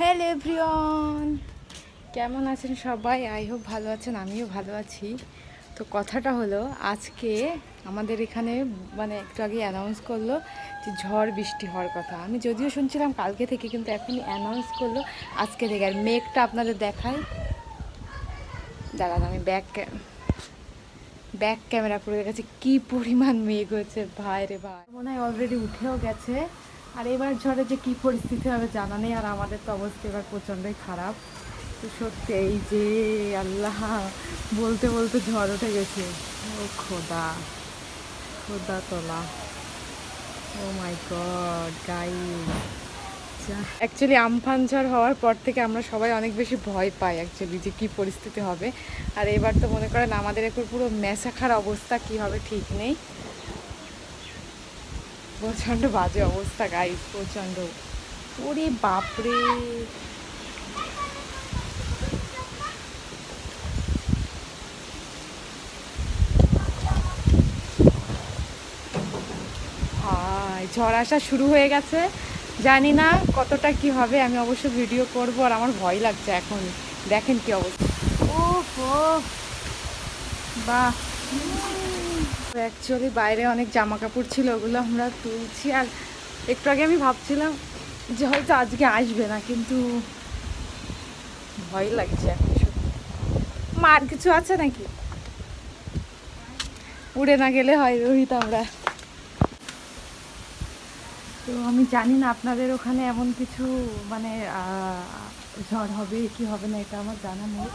Hello everyone কেমন আছেন সবাই? আই হোপ ভালো আছেন, আমিও ভালো আছি। তো কথাটা হলো, আজকে আমাদের এখানে মানে একটু আগে অ্যানাউন্স করল যে ঝড় বৃষ্টি হওয়ার কথা। আমি যদিও শুনছিলাম কালকে থেকে, কিন্তু এখনই অ্যানাউন্স করল আজকে থেকে। আর মেঘটা আপনাদের দেখাই। দাঁড়ান, আমি ব্যাক ব্যাক ক্যামেরা করে গেছে কি পরিমাণ মেঘ হয়েছে ভাই রে ভাই। মনে হয় অলরেডি উঠেও গেছে। আর এবার ঝড়ে যে কি পরিস্থিতি হবে জানা নেই, আর আমাদের তো অবস্থা এবার প্রচণ্ডই খারাপ। তো সত্যি এই যে আল্লাহ, বলতে বলতে ঝড় উঠে গেছে। ও খোদা খোদা তোলা। ও my god guy actually Amphan ঝড় হওয়ার পর থেকে আমরা সবাই অনেক বেশি ভয় পাই অ্যাকচুয়ালি যে কী পরিস্থিতি হবে। আর এবার তো মনে করেন আমাদের এখন পুরো মেসাখার অবস্থা, কী হবে ঠিক নেই। প্রচণ্ড বাজে অবস্থা গাইস প্রচণ্ড। ওরে বাপরে। ঝড় আসা শুরু হয়ে গেছে। জানি না কতটা কি হবে, আমি অবশ্য ভিডিও করব আর আমার ভয় লাগছে এখন। দেখেন কি অবস্থা। ও বাহ। অ্যাকচুয়ালি বাইরে অনেক জামা কাপড় ছিল, ওগুলো আমরা তুলছি। আর একটু আগে আমি ভাবছিলাম যে হয়তো আজকে আসবে না, কিন্তু ভয় লাগছে এখন সত্যি। মা, আর কিছু আছে নাকি? উড়ে না গেলে হয় রোহিত আমরা। তো আমি জানি না আপনাদের ওখানে এমন কিছু মানে ঝড় হবে কি হবে না, এটা আমার জানা নেই।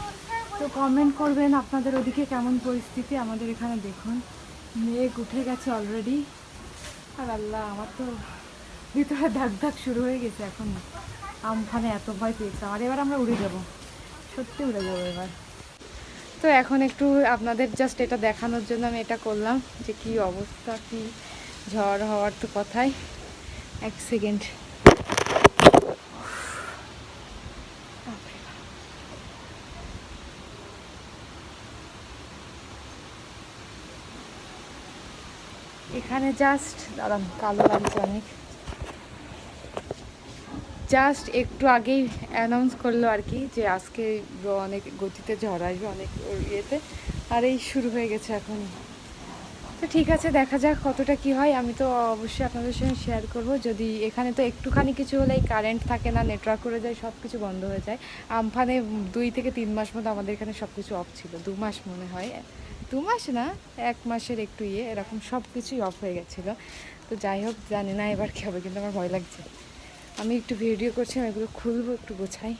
তো কমেন্ট করবেন আপনাদের ওদিকে কেমন পরিস্থিতি, আমাদের এখানে দেখুন। মেঘ উঠে গেছে অলরেডি আর আল্লাহ, আমার তো ভিতরে ধাক ধাক শুরু হয়ে গেছে এখন। আমফানে এত ভয় পেয়েছে আর এবার আমরা উড়ে যাব। সত্যি উড়ে যাব এবার। তো এখন একটু আপনাদের জাস্ট এটা দেখানোর জন্য আমি এটা করলাম যে কি অবস্থা, কি ঝড় হওয়ার তো কথাই। এক সেকেন্ড এখানে জাস্ট দাঁড়ান, কালো লাগছে অনেক। জাস্ট একটু আগেই অ্যানাউন্স করল আর কি যে আজকে অনেক গতিতে ঝড় আসবে, অনেক ইয়েতে। আর এই শুরু হয়ে গেছে এখন। তো ঠিক আছে, দেখা যাক কতটা কি হয়। আমি তো অবশ্যই আপনাদের সঙ্গে শেয়ার করব। যদি এখানে তো একটুখানি কিছু হলেই কারেন্ট থাকে না নেটওয়ার্ক করে যায় সব কিছু বন্ধ হয়ে যায়। আমফানে দুই থেকে তিন মাস মতো আমাদের এখানে সব কিছু অফ ছিল, দু মাস মনে হয়। দু মাস না, এক মাসের একটু ইয়ে এরকম সব কিছুই অফ হয়ে গেছিল। তো যাই হোক, জানি না এবার কী হবে, কিন্তু আমার ভয় লাগছে। আমি একটু ভিডিও করছি, আমি এগুলো খুলবো, একটু গোছাই।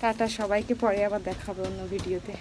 টাটা, সবাইকে পরে আবার দেখাবো অন্য ভিডিওতে